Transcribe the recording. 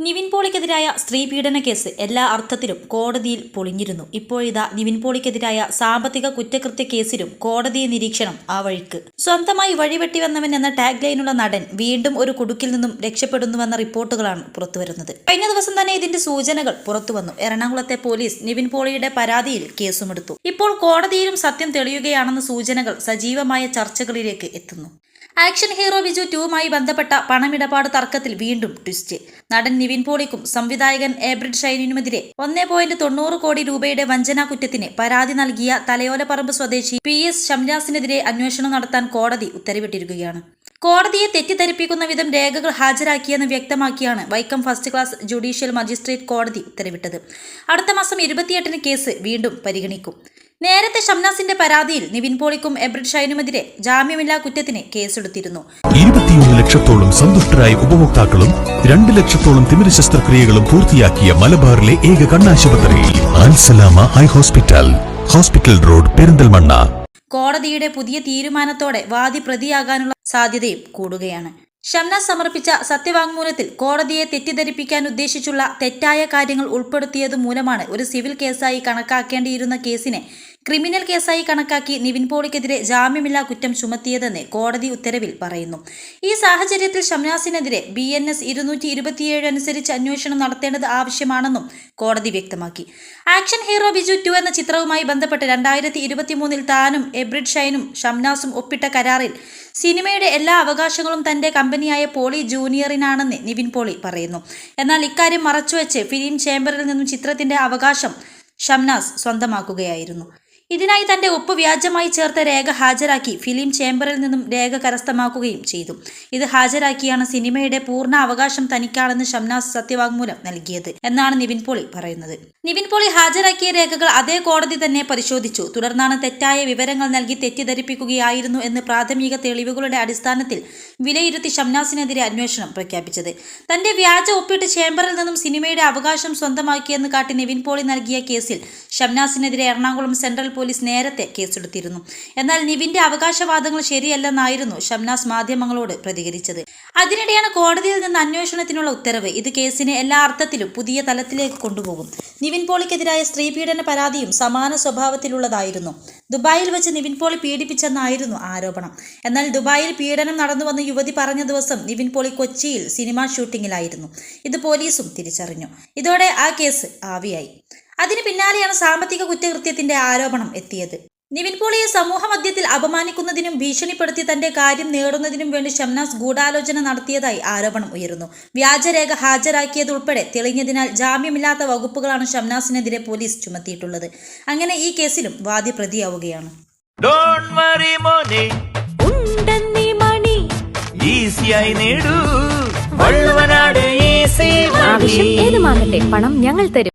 നിവിൻ പോളിക്കെതിരായ സ്ത്രീ പീഡന കേസ് എല്ലാ അർത്ഥത്തിലും കോടതിയിൽ പൊളിഞ്ഞിരുന്നു. ഇപ്പോഴിതാ നിവിൻ പോളിക്കെതിരായ സാമ്പത്തിക കുറ്റകൃത്യ കേസിലും കോടതി നിരീക്ഷണം ആ വഴിക്ക്. സ്വന്തമായി വഴിവെട്ടി വന്നവൻ എന്ന ടാഗ് ലൈനുള്ള നടൻ വീണ്ടും ഒരു കുടുക്കിൽ നിന്നും രക്ഷപ്പെടുന്നുവെന്ന റിപ്പോർട്ടുകളാണ് പുറത്തുവരുന്നത്. കഴിഞ്ഞ ദിവസം തന്നെ ഇതിന്റെ സൂചനകൾ പുറത്തുവന്നു. എറണാകുളത്തെ പോലീസ് നിവിൻ പോളിയുടെ പരാതിയിൽ കേസുമെടുത്തു. ഇപ്പോൾ കോടതിയിലും സത്യം തെളിയുകയാണെന്ന സൂചനകൾ സജീവമായ ചർച്ചകളിലേക്ക് എത്തുന്നു. ആക്ഷൻ ഹീറോ ബിജു ടൂവുമായി ബന്ധപ്പെട്ട പണമിടപാട് തർക്കത്തിൽ വീണ്ടും ട്വിസ്റ്റ്. നടൻ നിവിൻ പോളിക്കും സംവിധായകൻ ഏബ്രിഡ് ഷൈനിനുമെതിരെ ഒന്നേ പോയിന്റ് തൊണ്ണൂറ് കോടി രൂപയുടെ വഞ്ചനാ കുറ്റത്തിന് പരാതി നൽകിയ തലയോലപ്പറമ്പ് സ്വദേശി പി എസ് ഷംനാസിനെതിരെ അന്വേഷണം നടത്താൻ കോടതി ഉത്തരവിട്ടിരിക്കുകയാണ്. കോടതിയെ തെറ്റിദ്ധരിപ്പിക്കുന്ന വിധം രേഖകൾ ഹാജരാക്കിയെന്ന് വ്യക്തമാക്കിയാണ് Vaikom first class judicial magistrate കോടതി ഉത്തരവിട്ടത്. അടുത്ത മാസം ഇരുപത്തിയെട്ടിന് കേസ് വീണ്ടും പരിഗണിക്കും. നേരത്തെ ഷംനാസിന്റെ പരാതിയിൽ നിവിൻ പോളിക്കും എബ്രിഡ് ഷൈനുമെതിരെ ജാമ്യമില്ലാ കുറ്റത്തിന് കേസെടുത്തിരുന്നു. ഇരുപത്തിയൊന്ന് ലക്ഷത്തോളം സന്തുഷ്ടരായ ഉപഭോക്താക്കളും രണ്ട് ലക്ഷത്തോളം തിമിര ശസ്ത്രക്രിയകളും പൂർത്തിയാക്കിയ മലബാറിലെ ഏക കണ്ണാശുപത്രി Al Salama eye hospital hospital road Perinthalmanna. കോടതിയുടെ പുതിയ തീരുമാനത്തോടെ വാദി പ്രതിയാകാനുള്ള സാധ്യതയും കൂടുകയാണ്. ഷംനാസ് സമർപ്പിച്ച സത്യവാങ്മൂലത്തിൽ കോടതിയെ തെറ്റിദ്ധരിപ്പിക്കാൻ ഉദ്ദേശിച്ചുള്ള തെറ്റായ കാര്യങ്ങൾ ഉൾപ്പെടുത്തിയത് മൂലമാണ് ഒരു സിവിൽ കേസായി കണക്കാക്കേണ്ടിയിരുന്ന കേസിനെ ക്രിമിനൽ കേസായി കണക്കാക്കി നിവിൻ പോളിക്കെതിരെ ജാമ്യമില്ലാ കുറ്റം ചുമത്തിയതെന്ന് കോടതി ഉത്തരവിൽ പറയുന്നു. ഈ സാഹചര്യത്തിൽ ഷംനാസിനെതിരെ ബി എൻ എസ് ഇരുന്നൂറ്റി ഇരുപത്തിയേഴ് അനുസരിച്ച് അന്വേഷണം നടത്തേണ്ടത് ആവശ്യമാണെന്നും കോടതി വ്യക്തമാക്കി. ആക്ഷൻ ഹീറോ ബിജു ടു എന്ന ചിത്രവുമായി ബന്ധപ്പെട്ട് രണ്ടായിരത്തി ഇരുപത്തിമൂന്നിൽ താനും എബ്രിഡ് ഷൈനും ഷംനാസും ഒപ്പിട്ട കരാറിൽ സിനിമയുടെ എല്ലാ അവകാശങ്ങളും തന്റെ കമ്പനിയായ പോളി ജൂനിയറിനാണെന്ന് നിവിൻ പോളി പറയുന്നു. എന്നാൽ ഇക്കാര്യം മറച്ചുവെച്ച് ഫിലിം ചേംബറിൽ നിന്നും ചിത്രത്തിന്റെ അവകാശം ഷംനാസ് സ്വന്തമാക്കുകയായിരുന്നു. ഇതിനായി തന്റെ ഒപ്പ് വ്യാജമായി ചേർത്ത രേഖ ഹാജരാക്കി ഫിലിം ചേംബറിൽ നിന്നും രേഖ കരസ്ഥമാക്കുകയും ചെയ്തു. ഇത് ഹാജരാക്കിയാണ് സിനിമയുടെ പൂർണ അവകാശം തനിക്കാണെന്ന് ഷംനാസ് സത്യവാങ്മൂലം നൽകിയത് എന്നാണ് നിവിൻ പോളി പറയുന്നത്. നിവിൻ പോളി ഹാജരാക്കിയ രേഖകൾ അതേ കോടതി തന്നെ പരിശോധിച്ചു. തുടർന്നാണ് തെറ്റായ വിവരങ്ങൾ നൽകി തെറ്റിദ്ധരിപ്പിക്കുകയായിരുന്നു എന്ന് പ്രാഥമിക തെളിവുകളുടെ അടിസ്ഥാനത്തിൽ വിലയിരുത്തി ഷംനാസിനെതിരെ അന്വേഷണം പ്രഖ്യാപിച്ചത്. തന്റെ വ്യാജ ഒപ്പിട്ട് ചേംബറിൽ നിന്നും സിനിമയുടെ അവകാശം സ്വന്തമാക്കിയെന്ന് കാട്ടി നിവിൻ പോളി നൽകിയ കേസിൽ ഷംനാസിനെതിരെ എറണാകുളം സെൻട്രൽ നേരത്തെ കേസെടുത്തിരുന്നു. എന്നാൽ നിവിന്റെ അവകാശവാദങ്ങൾ ശരിയല്ലെന്നായിരുന്നു ഷംനാസ് മാധ്യമങ്ങളോട് പ്രതികരിച്ചത്. അതിനിടെയാണ് കോടതിയിൽ നിന്ന് അന്വേഷണത്തിനുള്ള ഉത്തരവ്. ഇത് കേസിനെ എല്ലാ അർത്ഥത്തിലും പുതിയ തലത്തിലേക്ക് കൊണ്ടുപോകും. നിവിൻ പോളിക്കെതിരായ സ്ത്രീ പീഡന പരാതിയും സമാന സ്വഭാവത്തിലുള്ളതായിരുന്നു. ദുബായിൽ വെച്ച് നിവിൻ പോളി പീഡിപ്പിച്ചെന്നായിരുന്നു ആരോപണം. എന്നാൽ ദുബായിൽ പീഡനം നടന്നുവെന്ന് യുവതി പറഞ്ഞ ദിവസം നിവിൻ പോളി കൊച്ചിയിൽ സിനിമാ ഷൂട്ടിങ്ങിലായിരുന്നു. ഇത് പോലീസും തിരിച്ചറിഞ്ഞു. ഇതോടെ ആ കേസ് ആവിയായി. അതിന് പിന്നാലെയാണ് സാമ്പത്തിക കുറ്റകൃത്യത്തിന്റെ ആരോപണം എത്തിയത്. നിവിൻ പോളിയെ സമൂഹ മധ്യത്തിൽ അപമാനിക്കുന്നതിനും ഭീഷണിപ്പെടുത്തി തന്റെ കാര്യം നേടുന്നതിനും വേണ്ടി ഷംനാസ് ഗൂഢാലോചന നടത്തിയതായി ആരോപണം ഉയരുന്നു. വ്യാജരേഖ ഹാജരാക്കിയതുൾപ്പെടെ തെളിഞ്ഞതിനാൽ ജാമ്യമില്ലാത്ത വകുപ്പുകളാണ് ഷംനാസിനെതിരെ പോലീസ് ചുമത്തിയിട്ടുള്ളത്. അങ്ങനെ ഈ കേസിലും വാദി പ്രതിയാവുകയാണ് ഡോണ്ട് വറി മോനെ. ഉണ്ടെന്നീ മണി. ഈസിയായി നേടൂ. വള്ളുവനാട് ഈസി ആവശ്യം ഏതുമാകട്ടെ പണം ഞങ്ങൾ തരും.